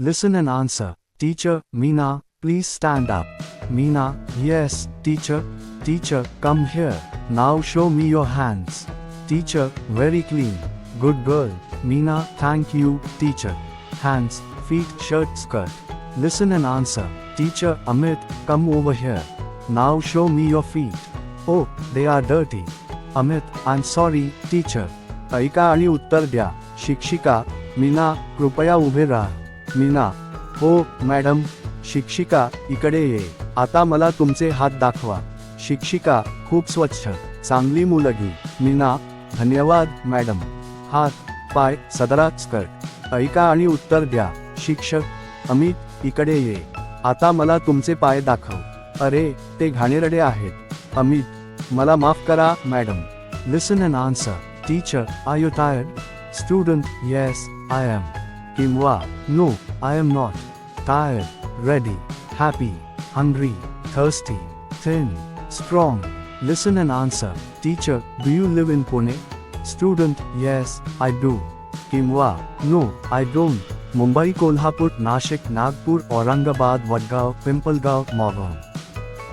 Listen and answer. Teacher, Meena, please stand up. Meena, yes, teacher. Teacher, come here. Now show me your hands. Teacher, very clean. Good girl. Meena, thank you, teacher. Hands, feet, shirt, skirt. Listen and answer. Teacher, Amit, come over here. Now show me your feet. Oh, they are dirty. Amit, I'm sorry, teacher. ऐका आणि उत्तर द्या शिक्षिका मीना कृपया उभे राहा मीना. हो madam. शिक्षिका इकडे ये. आता मला तुमचे हात दाखवा. शिक्षिका खूप स्वच्छ. चांगली मुलगी. मीना. धन्यवाद मॅडम. हात पाय सदरा स्कर्ट ऐका आणि उत्तर द्या. शिक्षक अमित इकडे ये. आता मला तुमचे पाय दाखव. अरे ते घाणेरडे आहेत. अमित. मला माफ करा madam. Listen and answer teacher I you tired student yes I am किंवा no I am not tired ready happy hungry thirsty thin strong listen and answer teacher do you live in Pune student yes I do किंवा no I don't Mumbai Kolhapur Nashik Nagpur Aurangabad Vadgaon Pimpalgaon Maval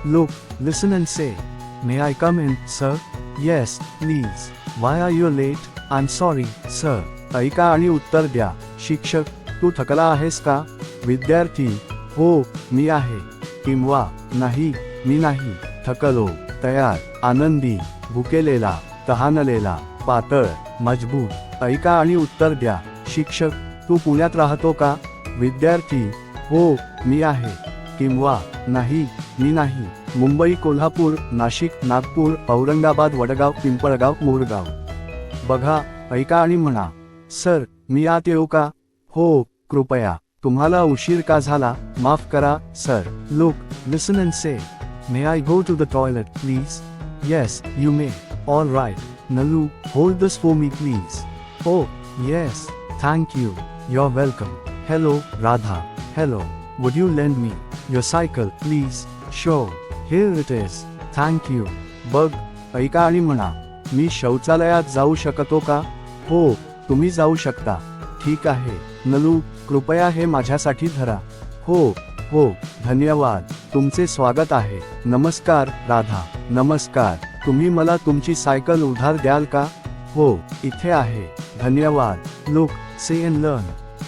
Look, listen and say, May I come in, sir? Yes, please. Why are you late? I'm sorry, sir. ऐका आणि उत्तर द्या शिक्षक तू थकला आहेस का? विद्यार्थी हो मी आहे. किंवा नाही मी नाही. थकलो तयार आनंदी भुकेलेला तहानलेला पातळ मजबूत. ऐका आणि उत्तर द्या. शिक्षक तू पुण्यात राहतो का? विद्यार्थी हो मी आहे. किंवा नाही मी नाही. मुंबई कोल्हापूर नाशिक नागपूर औरंगाबाद वडगाव पिंपळगाव मोरगाव. बघा ऐका आणि म्हणा. सर मी आत येऊ का? हो कृपया. तुम्हाला उशीर का झाला? माफ करा sir. Look listen and say may I go to the toilet please yes you may all right Nalu hold this for me please oh yes thank you you're welcome hello Radha hello would you lend me your cycle please show here it is thank you बघ ऐका आणि म्हणा मी शौचालयात जाऊ शकतो का हो तुम्ही जाऊ शकता. ठीक आहे. नलू कृपया हे माझ्यासाठी धरा. हो हो धन्यवाद. तुमचे स्वागत आहे. नमस्कार राधा. नमस्कार. तुम्ही मला तुमची सायकल उधार द्याल का? हो इथे आहे. धन्यवाद. Look say and learn.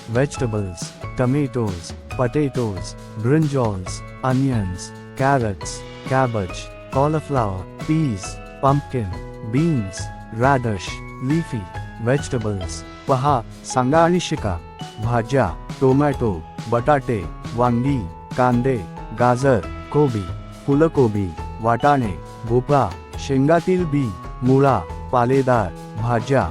Vegetables tomatoes potatoes, brinjals, onions, carrots, cabbage, cauliflower, peas, pumpkin, beans, radish, leafy, vegetables पहा सांगा आणि शिका. भाज्या टोमॅटो बटाटे वांगी कांदे गाजर कोबी फुलकोबी वाटाणे भोपळा शेंगातील बी मुळा पालेदार भाज्या.